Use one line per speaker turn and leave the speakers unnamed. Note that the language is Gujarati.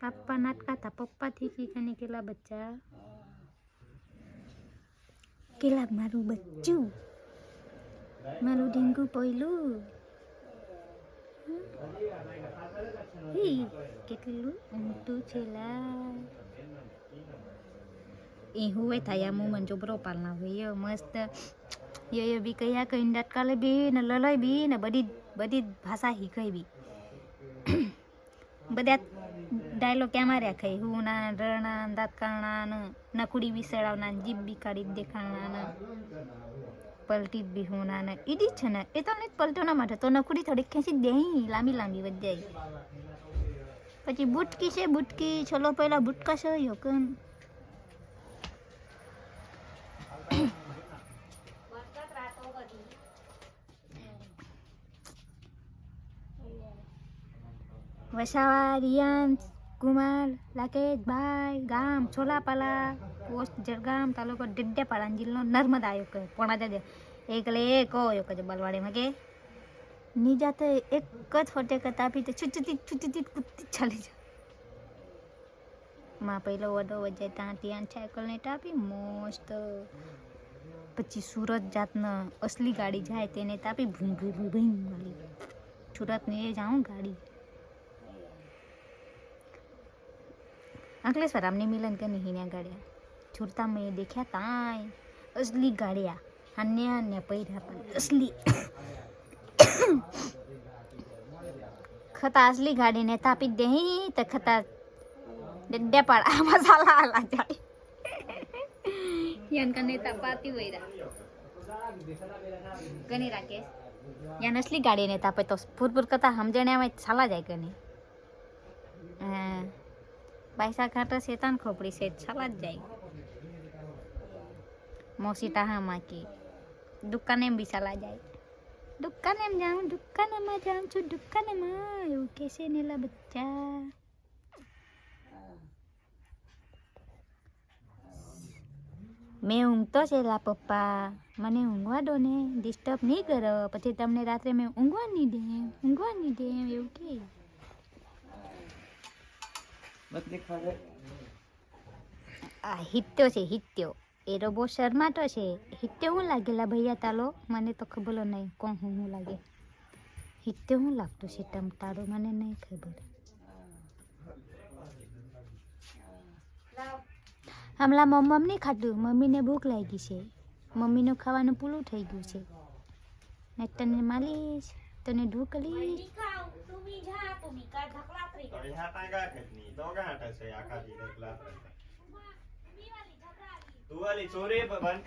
પાપા નાટકા હતા પપ્પાથી શીખે કેલા બચ્ચા કેલા મારું બચ્ચું મારું ડીંગું પહેલું હી, કેટલું ઊંટું છે લા એ હુવે થાય મુ મન જોબરો પાલના હોય મસ્ત યો યો બી કયા કઈ નાટકાલે બી ને લલય બી ને બધી બધી ભાષા શીખાઈ બી બધા dialogue માર્યા ખાઈ હું ના રણા દાંત કારણા ને નકુડી બી સડાવના જીભ બી કાઢી દેખાડના પલટી બી હું ના ને ઈડી છે ને, એ તો નહીં પલટો ના માટે. તો નકુડી થોડી ખેંચી દે લાંબી લાંબી વધી પછી બુટકી છે, બુટકી, છોલો પહેલા બુટકા છે યોકન વસાવા રિયાન્સ કુમાર લાકેશ ભાઈ ગામ છોલાપાલા પોસ્ટ જરગામ તાલુકો ડેડેપાડા જિલ્લો નર્મદા આવ્યો કહે પોણા દે એકલે એક હોય કે બલવાડીમાં કે નીજા તો એક જ ફટેક તાપી તો છુચતી છુચતી કૂદતી ચાલી જાય માં પહેલો વડો વજે ત્યાં ત્યાં સાયકલને તાપી મસ્ત પછી સુરત જાતના અસલી ગાડી જાય તેને તાપી ભૂંગ ભૂં ભૂં ભૂં મળી સુરતની એ જાઉં ગાડી અંકલેશ્વર, આમને મિલન કે હિન્યા ગાડ્યા છુરતા મેં દેખ્યા તાય, અસલી ગાડ્યા અન્ય અન્ય પૈરા પણ અસલી. ખતા અસલી ગાડીને તાપી દે તો ખતા ડેપાડા મસાલા હાલા જાય. યાનકા નેતા પાતી વૈરા ગણી રાકેશ યાન અસલી ગાડીને તાપે તો ભૂત ભૂત કરતા સમજણ આવે છાલા જાય ગણી. હા. પૈસા ખાતા શેતાન ખોપડી છે છાલા જ જાય મોસી ટાહામાં કે દુકાને એમ બી ચાલા જાય દુકાને એમ જાઉં દુકાનેમાં જાઉં છું દુકાનેમાં એવું કહેશે નેલા બચ્ચા મેં ઊંઘતો છે લા પપ્પા મને ઊંઘવા દો ને ડિસ્ટર્બ નહીં કરો પછી તમને રાત્રે મેં ઊંઘવા નહીં દે ઊંઘવા નહીં દે એવું કે
મત દેખવા દે
આ હિત્યો છે, હિત્યો. એ રોબો શરમાટો છે. હિત્યો હું લાગેલા ભૈયા તાલો? મને તો ખબર નહીં કોણ હું હું લાગે. હિત્યો હું લાગતું છે, તમ તારો મને નહીં ખબર. હમણાં મમ્મ નહીં ખાધું? મમ્મીને ભૂખ લાગી છે. મમ્મીનું ખાવાનું પૂરું થઈ ગયું છે. ને તને માલીશ, તને ઢોકલીશ
હા તા ગા ખેતની તો ગા હટા છે આખા દી એકલા તું વાલી ચોરી બંધ